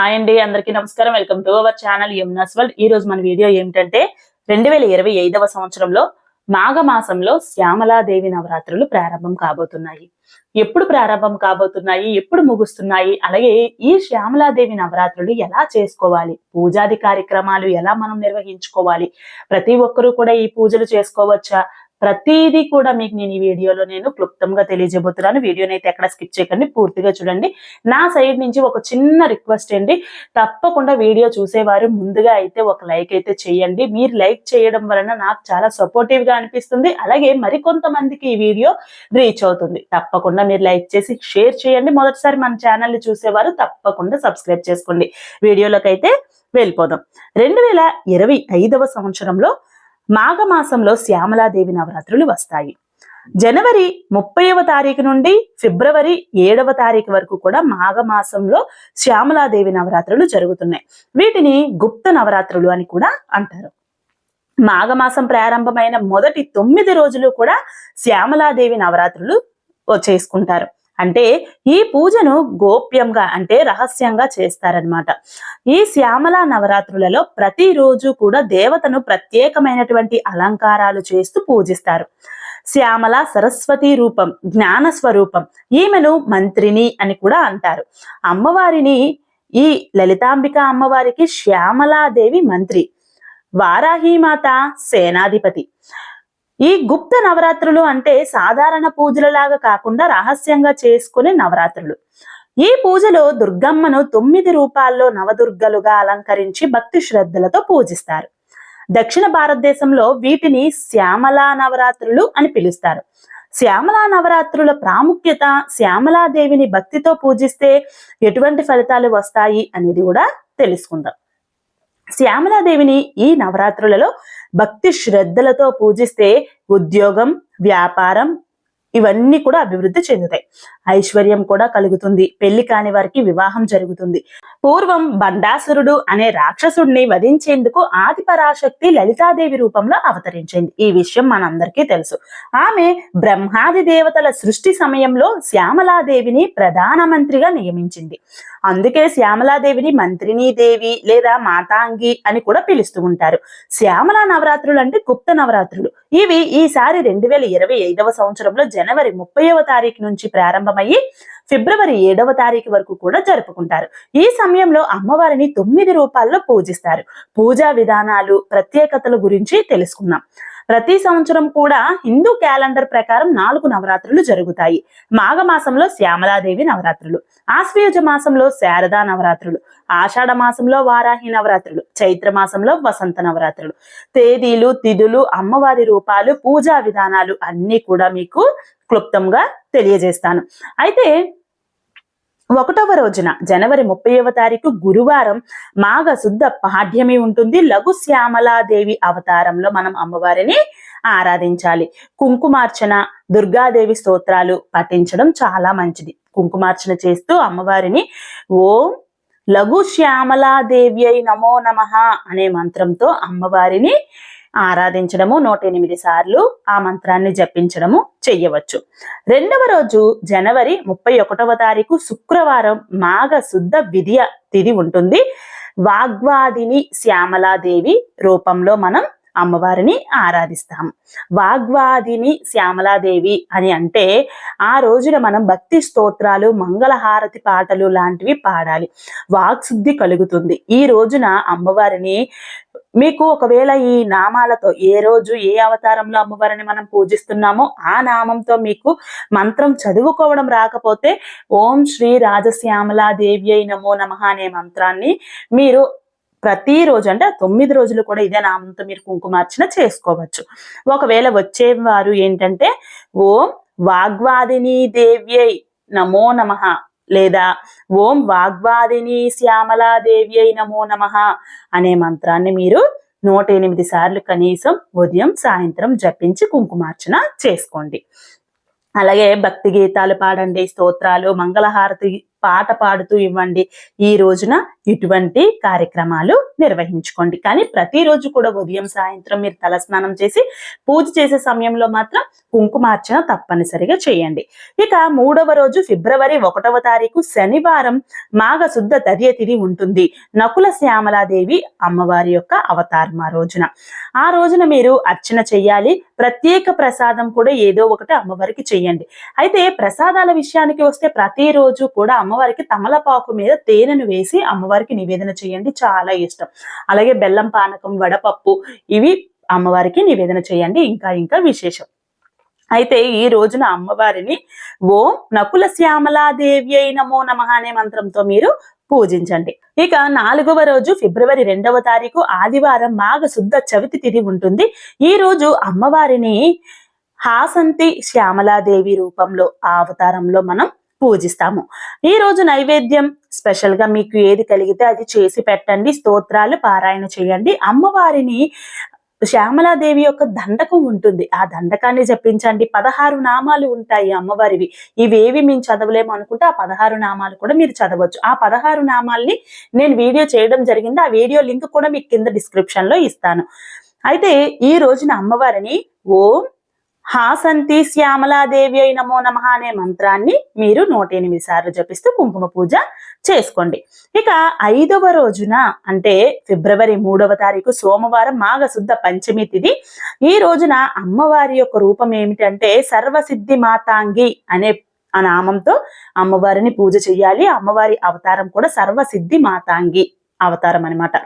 Hi అండి అందరికీ నమస్కారం. Welcome to our channel Yamuna's world. ఈ రోజు మన వీడియో ఏమిటంటే రెండు వేల ఇరవై ఐదవ సంవత్సరంలో మాఘమాసంలో శ్యామలాదేవి నవరాత్రులు ప్రారంభం కాబోతున్నాయి. ఎప్పుడు ప్రారంభం కాబోతున్నాయి ఎప్పుడు ముగుస్తున్నాయి అలాగే ఈ శ్యామలాదేవి నవరాత్రులు ఎలా చేసుకోవాలి పూజాది కార్యక్రమాలు ఎలా మనం నిర్వహించుకోవాలి ప్రతి ఒక్కరూ కూడా ఈ పూజలు చేసుకోవచ్చా ప్రతిదీ కూడా మీకు నేను ఈ వీడియోలో నేను క్లుప్తంగా తెలియజేయబోతున్నాను. వీడియోని అయితే ఎక్కడ స్కిప్ చేయకండి పూర్తిగా చూడండి. నా సైడ్ నుంచి ఒక చిన్న రిక్వెస్ట్ అండి. తప్పకుండా వీడియో చూసేవారు ముందుగా అయితే ఒక లైక్ అయితే చేయండి. మీరు లైక్ చేయడం వలన నాకు చాలా సపోర్టివ్గా అనిపిస్తుంది. అలాగే మరికొంతమందికి ఈ వీడియో రీచ్ అవుతుంది. తప్పకుండా మీరు లైక్ చేసి షేర్ చేయండి. మొదటిసారి మన ఛానల్ని చూసేవారు తప్పకుండా సబ్స్క్రైబ్ చేసుకోండి. వీడియోలోకి అయితే వెళ్ళిపోదాం. రెండు వేల ఇరవై ఐదవ సంవత్సరంలో మాఘమాసంలో శ్యామలాదేవి నవరాత్రులు వస్తాయి. జనవరి ముప్పైవ తారీఖు నుండి ఫిబ్రవరి ఏడవ తారీఖు వరకు కూడా మాఘమాసంలో శ్యామలాదేవి నవరాత్రులు జరుగుతున్నాయి. వీటిని గుప్త నవరాత్రులు అని కూడా అంటారు. మాఘమాసం ప్రారంభమైన మొదటి తొమ్మిది రోజులు కూడా శ్యామలాదేవి నవరాత్రులు చేసుకుంటారు. అంటే ఈ పూజను గోప్యంగా అంటే రహస్యంగా చేస్తారనమాట ఈ శ్యామల నవరాత్రులలో ప్రతిరోజు కూడా దేవతను ప్రత్యేకమైనటువంటి అలంకారాలు చేస్తూ పూజిస్తారు. శ్యామల సరస్వతి రూపం జ్ఞాన స్వరూపం ఈమెను మంత్రిని అని కూడా అంటారు. అమ్మవారిని ఈ లలితాంబిక అమ్మవారికి శ్యామలాదేవి మంత్రి వారాహీమాత సేనాధిపతి. ఈ గుప్త నవరాత్రులు అంటే సాధారణ పూజలలాగా కాకుండా రహస్యంగా చేసుకునే నవరాత్రులు. ఈ పూజలో దుర్గమ్మను తొమ్మిది రూపాల్లో నవదుర్గలుగా అలంకరించి భక్తి శ్రద్ధలతో పూజిస్తారు. దక్షిణ భారతదేశంలో వీటిని శ్యామలా నవరాత్రులు అని పిలుస్తారు. శ్యామలా నవరాత్రుల ప్రాముఖ్యత శ్యామలాదేవిని భక్తితో పూజిస్తే ఎటువంటి ఫలితాలు వస్తాయి అనేది కూడా తెలుసుకుందాం. శ్యామలాదేవిని ఈ నవరాత్రులలో భక్తి శ్రద్ధలతో పూజిస్తే ఉద్యోగం వ్యాపారం ఇవన్నీ కూడా అభివృద్ధి చెందుతాయి. ఐశ్వర్యం కూడా కలుగుతుంది. పెళ్ళి కాని వారికి వివాహం జరుగుతుంది. పూర్వం బండాసురుడు అనే రాక్షసుడిని వధించేందుకు ఆది పరాశక్తి లలితాదేవి రూపంలో అవతరించింది. ఈ విషయం మనందరికీ తెలుసు. ఆమె బ్రహ్మాది దేవతల సృష్టి సమయంలో శ్యామలాదేవిని ప్రధానమంత్రిగా నియమించింది. అందుకే శ్యామలాదేవిని మంత్రిని దేవి లేదా మాతాంగి అని కూడా పిలుస్తూ ఉంటారు. శ్యామల నవరాత్రులు అంటే గుప్త నవరాత్రులు. ఇవి ఈసారి రెండు వేల ఇరవై ఐదవ సంవత్సరంలో జనవరి ముప్పైవ తారీఖు నుంచి ప్రారంభమయ్యి ఫిబ్రవరి ఏడవ తారీఖు వరకు కూడా జరుపుకుంటారు. ఈ సమయంలో అమ్మవారిని తొమ్మిది రూపాల్లో పూజిస్తారు. పూజా విధానాలు ప్రత్యేకతల గురించి తెలుసుకుందాం. ప్రతి సంవత్సరం కూడా హిందూ క్యాలెండర్ ప్రకారం నాలుగు నవరాత్రులు జరుగుతాయి. మాఘమాసంలో శ్యామలాదేవి నవరాత్రులు ఆశ్వయుజ మాసంలో శారదా నవరాత్రులు ఆషాఢ మాసంలో వారాహి నవరాత్రులు చైత్ర మాసంలో వసంత నవరాత్రులు. తేదీలు తిథులు అమ్మవారి రూపాలు పూజా విధానాలు అన్ని కూడా మీకు క్లుప్తంగా తెలియజేస్తాను. అయితే ఒకటవ రోజున జనవరి ముప్పైవ తారీఖు గురువారం మాఘ శుద్ధ పాఠ్యమి ఉంటుంది. లఘు శ్యామలాదేవి అవతారంలో మనం అమ్మవారిని ఆరాధించాలి. కుంకుమార్చన దుర్గాదేవి స్తోత్రాలు పఠించడం చాలా మంచిది. కుంకుమార్చన చేస్తూ అమ్మవారిని ఓం లఘు శ్యామలాదేవి అయి నమో నమ అనే మంత్రంతో అమ్మవారిని ఆరాధించడము నూట ఎనిమిది సార్లు ఆ మంత్రాన్ని జపించడము చెయ్యవచ్చు. రెండవ రోజు జనవరి ముప్పై ఒకటవ తారీఖు శుక్రవారం మాఘ శుద్ధ విధియ తిథి ఉంటుంది. వాగ్వాదిని శ్యామలాదేవి రూపంలో మనం అమ్మవారిని ఆరాధిస్తాం. వాగ్వాదిని శ్యామలాదేవి అని అంటే ఆ రోజున మనం భక్తి స్తోత్రాలు మంగళహారతి పాటలు లాంటివి పాడాలి. వాక్శుద్ధి కలుగుతుంది. ఈ రోజున అమ్మవారిని మీకు ఒకవేళ ఈ నామాలతో ఏ రోజు ఏ అవతారంలో అమ్మవారిని మనం పూజిస్తున్నామో ఆ నామంతో మీకు మంత్రం చదువుకోవడం రాకపోతే ఓం శ్రీ రాజశ్యామలా దేవి అయి నమో నమ అనే మంత్రాన్ని మీరు ప్రతిరోజు అంటే తొమ్మిది రోజులు కూడా ఇదే నామంతో మీరు కుంకుమార్చన చేసుకోవచ్చు. ఒకవేళ వచ్చేవారు ఏంటంటే ఓం వాగ్వాదిని దేవ్యై నమో నమ లేదా ఓం వాగ్వాదిని శ్యామలాదేవి నమో నమ అనే మంత్రాన్ని మీరు నూట ఎనిమిది సార్లు కనీసం ఉదయం సాయంత్రం జపించి కుంకుమార్చన చేసుకోండి. అలాగే భక్తి గీతాలు పాడండి స్తోత్రాలు మంగళహారతి పాట పాడుతూ ఇవ్వండి. ఈ రోజున ఇటువంటి కార్యక్రమాలు నిర్వహించుకోండి. కానీ ప్రతిరోజు కూడా ఉదయం సాయంత్రం మీరు తలస్నానం చేసి పూజ చేసే సమయంలో మాత్రం కుంకుమార్చన తప్పనిసరిగా చేయండి. ఇక మూడవ రోజు ఫిబ్రవరి ఒకటవ తారీఖు శనివారం మాఘ శుద్ధ తదియ తిథి ఉంటుంది. నకుల శ్యామలాదేవి అమ్మవారి యొక్క అవతారం ఆ రోజున. ఆ రోజున మీరు అర్చన చేయాలి. ప్రత్యేక ప్రసాదం కూడా ఏదో ఒకటి అమ్మవారికి చేయండి. అయితే ప్రసాదాల విషయానికి వస్తే ప్రతిరోజు కూడా అమ్మవారికి తమలపాకు మీద తేనెను వేసి అమ్మవారి అమ్మవారికి నివేదన చేయండి చాలా ఇష్టం. అలాగే బెల్లం పానకం వడపప్పు ఇవి అమ్మవారికి నివేదన చేయండి ఇంకా ఇంకా విశేషం. అయితే ఈ రోజున అమ్మవారిని ఓం నకుల శ్యామలాదేవి అయి నమో నమ అనే మంత్రంతో మీరు పూజించండి. ఇక నాలుగవ రోజు ఫిబ్రవరి రెండవ తారీఖు ఆదివారం మాఘ శుద్ధ చవితి తిథి ఉంటుంది. ఈ రోజు అమ్మవారిని హాసంతి శ్యామలాదేవి రూపంలో ఆ అవతారంలో మనం పూజిస్తాము. ఈ రోజు నైవేద్యం స్పెషల్గా మీకు ఏది కలిగితే అది చేసి పెట్టండి. స్తోత్రాలు పారాయణ చేయండి. అమ్మవారిని శ్యామలాదేవి యొక్క దండకం ఉంటుంది. ఆ దండకాన్ని జపించండి. పదహారు నామాలు ఉంటాయి అమ్మవారివి. ఇవేవి మేము చదవలేము అనుకుంటే ఆ పదహారు నామాలు కూడా మీరు చదవచ్చు. ఆ పదహారు నామాల్ని నేను వీడియో చేయడం జరిగింది. ఆ వీడియో లింక్ కూడా మీకు కింద డిస్క్రిప్షన్లో ఇస్తాను. అయితే ఈ రోజున అమ్మవారిని ఓం హాసంతి శ్యామలాదేవి అయి నమో నమ అనే మంత్రాన్ని మీరు నూట ఎనిమిది సార్లు జపిస్తూ కుంకుమ పూజ చేసుకోండి. ఇక ఐదవ రోజున అంటే ఫిబ్రవరి మూడవ తారీఖు సోమవారం మాఘశుద్ధ పంచమి తిథి ఈ రోజున అమ్మవారి యొక్క రూపం ఏమిటంటే సర్వసిద్ధి మాతాంగి అనే ఆ నామంతో అమ్మవారిని పూజ చేయాలి. అమ్మవారి అవతారం కూడా సర్వసిద్ధి మాతాంగి. అవతారం అన్నమాట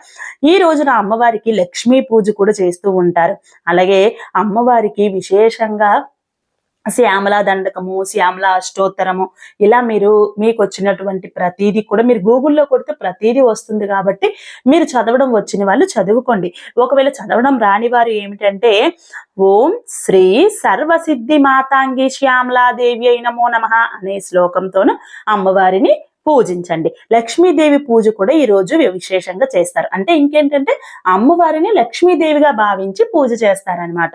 ఈ రోజున అమ్మవారికి లక్ష్మీ పూజ కూడా చేస్తూ ఉంటారు. అలాగే అమ్మవారికి విశేషంగా శ్యామలా దండకము శ్యామల అష్టోత్తరము ఇలా మీరు మీకు వచ్చినటువంటి ప్రతిదీ కూడా మీరు గూగుల్లో కొడితే ప్రతిదీ వస్తుంది కాబట్టి మీరు చదవడం వచ్చిన వాళ్ళు చదువుకోండి. ఒకవేళ చదవడం రాని వారు ఏమిటంటే ఓం శ్రీ సర్వసిద్ధి మాతాంగి శ్యామలాదేవి అయినమో నమ అనే శ్లోకంతోను అమ్మవారిని పూజించండి. లక్ష్మీదేవి పూజ కూడా ఈ రోజు విశేషంగా చేస్తారు. అంటే ఇంకేంటంటే అమ్మవారిని లక్ష్మీదేవిగా భావించి పూజ చేస్తారనమాట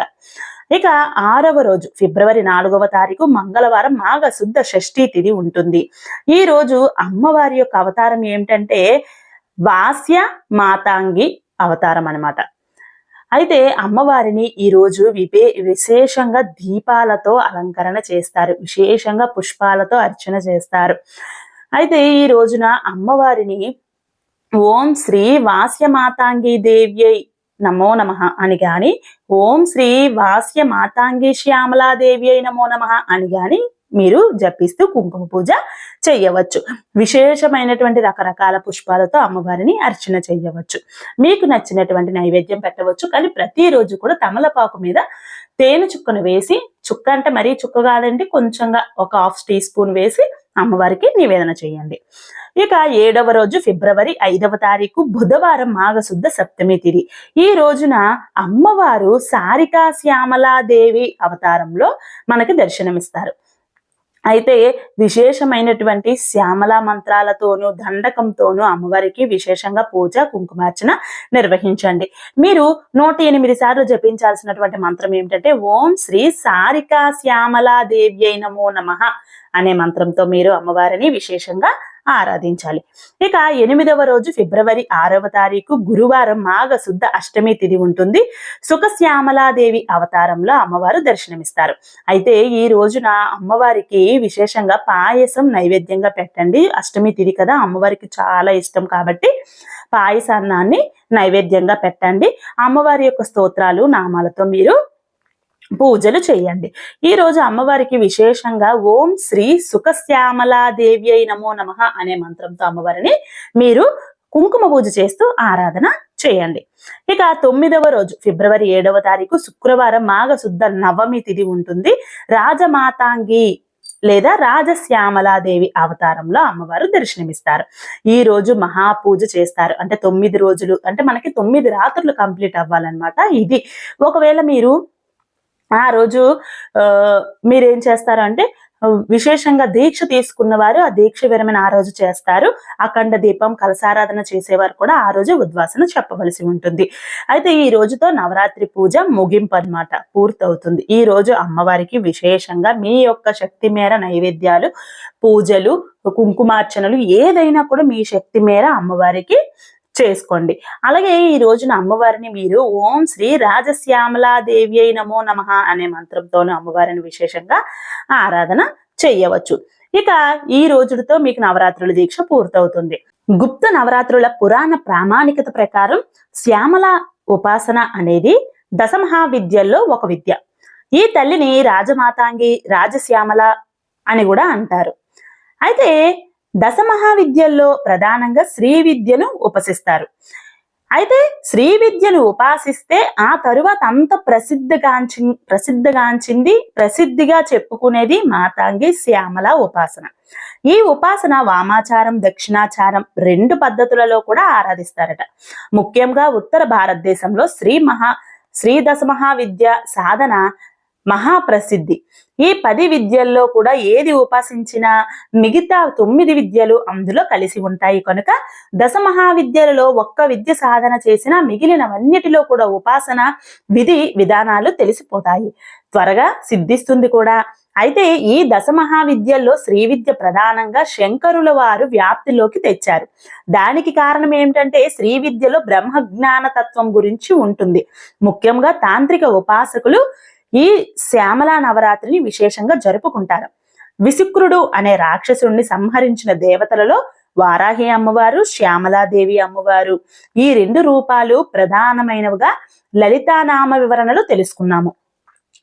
ఇక ఆరవ రోజు ఫిబ్రవరి నాలుగవ తారీఖు మంగళవారం మాఘ శుద్ధ షష్ఠీ తిథి ఉంటుంది. ఈ రోజు అమ్మవారి యొక్క అవతారం ఏమిటంటే వాస్య మాతాంగి అవతారం అన్నమాట. అయితే అమ్మవారిని ఈ రోజు విపే విశేషంగా దీపాలతో అలంకరణ చేస్తారు. విశేషంగా పుష్పాలతో అర్చన చేస్తారు. అయితే ఈ రోజున అమ్మవారిని ఓం శ్రీ వాస్యమాతాంగి దేవ్యై నమో నమ అని గాని ఓం శ్రీ వాస్య మాతాంగి శ్యామలాదేవి అయి నమో నమ అని గాని మీరు జపిస్తూ కుంకుమ పూజ చేయవచ్చు. విశేషమైనటువంటి రకరకాల పుష్పాలతో అమ్మవారిని అర్చన చేయవచ్చు. మీకు నచ్చినటువంటి నైవేద్యం పెట్టవచ్చు. కానీ ప్రతిరోజు కూడా తమలపాకు మీద తేనె చుక్కను వేసి చుక్క అంటే మరీ చుక్క కాదండి కొంచెంగా ఒక హాఫ్ టీ స్పూన్ వేసి అమ్మవారికి నివేదన చేయండి. ఇక ఏడవ రోజు ఫిబ్రవరి ఐదవ తారీఖు బుధవారం మాఘశుద్ధ సప్తమి తిరి ఈ రోజున అమ్మవారు సారికా శ్యామలాదేవి అవతారంలో మనకి దర్శనమిస్తారు. అయితే విశేషమైనటువంటి శ్యామల మంత్రాలతోనూ దండకంతోనూ అమ్మవారికి విశేషంగా పూజ కుంకుమార్చన నిర్వహించండి. మీరు నూట ఎనిమిది సార్లు జపించాల్సినటువంటి మంత్రం ఏమిటంటే ఓం శ్రీ సారికా శ్యామలాదేవి నమో నమ అనే మంత్రంతో మీరు అమ్మవారిని విశేషంగా ఆరాధించాలి. ఇక ఎనిమిదవ రోజు ఫిబ్రవరి ఆరవ తారీఖు గురువారం మాఘ శుద్ధ అష్టమి తిథి ఉంటుంది. సుఖశ్యామలాదేవి అవతారంలో అమ్మవారు దర్శనమిస్తారు. అయితే ఈ రోజున అమ్మవారికి విశేషంగా పాయసం నైవేద్యంగా పెట్టండి. అష్టమి తిథి కదా అమ్మవారికి చాలా ఇష్టం కాబట్టి పాయసాన్నాన్ని నైవేద్యంగా పెట్టండి. అమ్మవారి యొక్క స్తోత్రాలు నామాలతో మీరు పూజలు చేయండి. ఈ రోజు అమ్మవారికి విశేషంగా ఓం శ్రీ సుఖశ్యామలాదేవి అయి నమో నమ అనే మంత్రంతో అమ్మవారిని మీరు కుంకుమ పూజ చేస్తూ ఆరాధన చేయండి. ఇక తొమ్మిదవ రోజు ఫిబ్రవరి ఏడవ తారీఖు శుక్రవారం మాఘశుద్ధ నవమి తిథి ఉంటుంది. రాజమాతాంగి లేదా రాజశ్యామలాదేవి అవతారంలో అమ్మవారు దర్శనమిస్తారు. ఈ రోజు మహాపూజ చేస్తారు. అంటే తొమ్మిది రోజులు అంటే మనకి తొమ్మిది రాత్రులు కంప్లీట్ అవ్వాలన్నమాట ఇది. ఒకవేళ మీరు ఆ రోజు మీరు మీరేం చేస్తారు అంటే విశేషంగా దీక్ష తీసుకున్న వారు ఆ దీక్ష విరమణ ఆ రోజు చేస్తారు. అఖండ దీపం కలసారాధన చేసేవారు కూడా ఆ రోజు ఉద్వాసన చెప్పవలసి ఉంటుంది. అయితే ఈ రోజుతో నవరాత్రి పూజ ముగింపు అనమాట పూర్తవుతుంది. ఈ రోజు అమ్మవారికి విశేషంగా మీ యొక్క శక్తి మేర నైవేద్యాలు పూజలు కుంకుమార్చనలు ఏదైనా కూడా మీ శక్తి మేర అమ్మవారికి చేసుకోండి. అలాగే ఈ రోజున అమ్మవారిని మీరు ఓం శ్రీ రాజశ్యామలాదేవి అయి నమో నమ అనే మంత్రంతోనూ అమ్మవారిని విశేషంగా ఆరాధన చెయ్యవచ్చు ఇక ఈ రోజుతో మీకు నవరాత్రుల దీక్ష పూర్తవుతుంది. గుప్త నవరాత్రుల పురాణ ప్రామాణికత ప్రకారం శ్యామల ఉపాసన అనేది దశమహా విద్యల్లో ఒక విద్య. ఈ తల్లిని రాజమాతాంగి రాజశ్యామల అని కూడా అంటారు. అయితే దశ మహావిద్యల్లో ప్రధానంగా శ్రీ విద్యను ఉపసిస్తారు. అయితే శ్రీ విద్యను ఉపాసిస్తే ఆ తరువాత అంత ప్రసిద్ధిగాంచి ప్రసిద్ధిగాంచింది ప్రసిద్ధిగా చెప్పుకునేది మాతాంగి శ్యామల ఉపాసన. ఈ ఉపాసన వామాచారం దక్షిణాచారం రెండు పద్ధతులలో కూడా ఆరాధిస్తారట. ముఖ్యంగా ఉత్తర భారతదేశంలో శ్రీ మహా శ్రీ దశ మహావిద్య సాధన మహాప్రసిద్ధి. ఈ పది విద్యల్లో కూడా ఏది ఉపాసించినా మిగతా తొమ్మిది విద్యలు అందులో కలిసి ఉంటాయి. కనుక దశ మహావిద్యలలో ఒక్క విద్య సాధన చేసిన మిగిలినవన్నిటిలో కూడా ఉపాసన విధి విధానాలు తెలిసిపోతాయి. త్వరగా సిద్ధిస్తుంది కూడా. అయితే ఈ దశ మహావిద్యల్లో శ్రీ విద్య ప్రధానంగా శంకరుల వారు వ్యాప్తిలోకి తెచ్చారు. దానికి కారణం ఏమిటంటే శ్రీ విద్యలో బ్రహ్మజ్ఞాన తత్వం గురించి ఉంటుంది. ముఖ్యంగా తాంత్రిక ఉపాసకులు ఈ శ్యామల నవరాత్రిని విశేషంగా జరుపుకుంటారు. విశుక్రుడు అనే రాక్షసుడిని సంహరించిన దేవతలలో వారాహి అమ్మవారు శ్యామలాదేవి అమ్మవారు. ఈ రెండు రూపాలు ప్రధానమైనవిగా లలితానామ వివరణలు తెలుసుకున్నాము.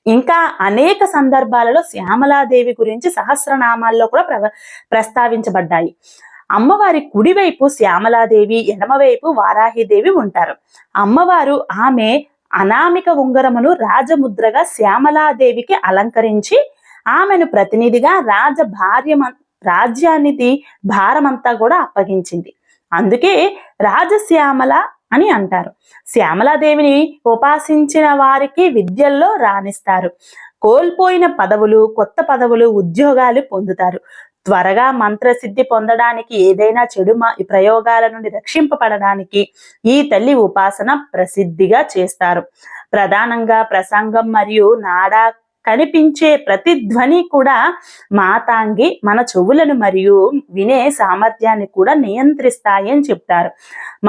ఇంకా అనేక సందర్భాలలో శ్యామలాదేవి గురించి సహస్రనామాల్లో కూడా ప్ర ప్రస్తావించబడ్డాయి. అమ్మవారి కుడివైపు శ్యామలాదేవి ఎడమవైపు వారాహిదేవి ఉంటారు. అమ్మవారు ఆమె అనామిక ఉంగరమును రాజముద్రగా శ్యామలాదేవికి అలంకరించి ఆమెను ప్రతినిధిగా రాజ భార్య రాజ్యానికి భారమంతా కూడా అప్పగించింది. అందుకే రాజశ్యామల అని అంటారు. శ్యామలాదేవిని ఉపాసించిన వారికి విద్యల్లో రాణిస్తారు. కోల్పోయిన పదవులు కొత్త పదవులు ఉద్యోగాలు పొందుతారు. త్వరగా మంత్రసిద్ధి పొందడానికి ఏదైనా చెడు ప్రయోగాల నుండి రక్షింపబడడానికి ఈ తల్లి ఉపాసన ప్రసిద్ధిగా చేస్తారు. ప్రధానంగా ప్రసంగం మరియు నాడా కనిపించే ప్రతి ధ్వని కూడా మాతాంగి మన చెవులను మరియు వినే సామర్థ్యాన్ని కూడా నియంత్రిస్తాయి అని చెప్తారు.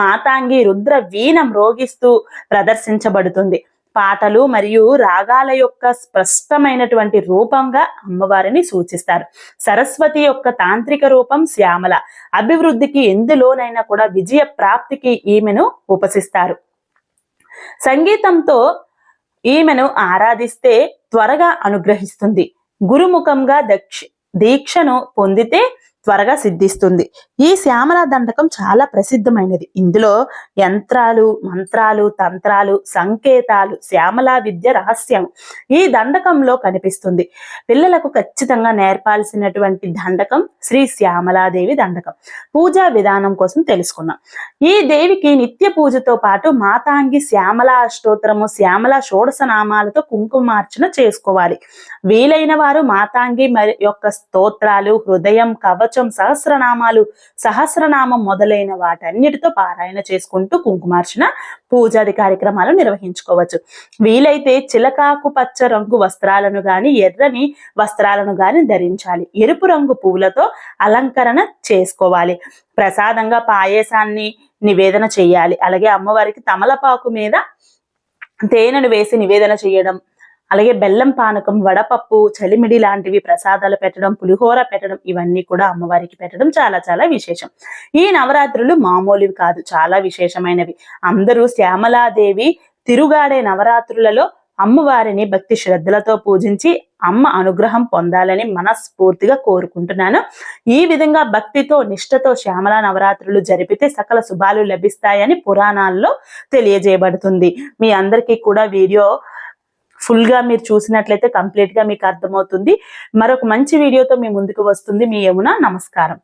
మాతాంగి రుద్ర వీణ మ్రోగిస్తూ ప్రదర్శించబడుతుంది. పాటలు మరియు రాగాల యొక్క స్పష్టమైనటువంటి రూపంగా అమ్మవారిని సూచిస్తారు. సరస్వతి యొక్క తాంత్రిక రూపం శ్యామల. అభివృద్ధికి ఎందులోనైనా కూడా విజయ ప్రాప్తికి ఈమెను ఉపసిస్తారు. సంగీతంతో ఈమెను ఆరాధిస్తే త్వరగా అనుగ్రహిస్తుంది. గురుముఖంగా దక్ష దీక్షను పొందితే త్వరగా సిద్ధిస్తుంది. ఈ శ్యామల దండకం చాలా ప్రసిద్ధమైనది. ఇందులో యంత్రాలు మంత్రాలు తంత్రాలు సంకేతాలు శ్యామల విద్య రహస్యం ఈ దండకంలో కనిపిస్తుంది. పిల్లలకు ఖచ్చితంగా నేర్పాల్సినటువంటి దండకం శ్రీ శ్యామలాదేవి దండకం. పూజా విధానం కోసం తెలుసుకున్నాం ఈ దేవికి నిత్య పూజతో పాటు మాతాంగి శ్యామల అష్టోత్తరము శ్యామల షోడశనామాలతో కుంకుమార్చన చేసుకోవాలి. వీలైన వారు మాతాంగి యొక్క స్తోత్రాలు హృదయం కవచ కవచం సహస్రనామాలు సహస్రనామం మొదలైన వాటన్నిటితో పారాయణ చేసుకుంటూ కుంకుమార్చన పూజాది కార్యక్రమాలు నిర్వహించుకోవచ్చు. వీలైతే చిలకాకు పచ్చ రంగు వస్త్రాలను గాని ఎర్రని వస్త్రాలను గాని ధరించాలి. ఎరుపు రంగు పువ్వులతో అలంకరణ చేసుకోవాలి. ప్రసాదంగా పాయసాన్ని నివేదన చేయాలి. అలాగే అమ్మవారికి తమలపాకు మీద తేనెను వేసి నివేదన చేయడం అలాగే బెల్లం పానకం వడపప్పు చలిమిడి లాంటివి ప్రసాదాలు పెట్టడం పులిహోర పెట్టడం ఇవన్నీ కూడా అమ్మవారికి పెట్టడం చాలా చాలా విశేషం. ఈ నవరాత్రులు మామూలువి కాదు చాలా విశేషమైనవి. అందరూ శ్యామలాదేవి తిరుగాడే నవరాత్రులలో అమ్మవారిని భక్తి శ్రద్ధలతో పూజించి అమ్మ అనుగ్రహం పొందాలని మనస్ఫూర్తిగా కోరుకుంటున్నాను. ఈ విధంగా భక్తితో నిష్ఠతో శ్యామల నవరాత్రులు జరిపితే సకల శుభాలు లభిస్తాయని పురాణాల్లో తెలియజేయబడుతుంది. మీ అందరికీ కూడా వీడియో ఫుల్గా మీరు చూసినట్లయితే కంప్లీట్గా మీకు అర్థమవుతుంది. మరొక మంచి వీడియోతో మీ ముందుకు వస్తుంది. మీ యమున నమస్కారం.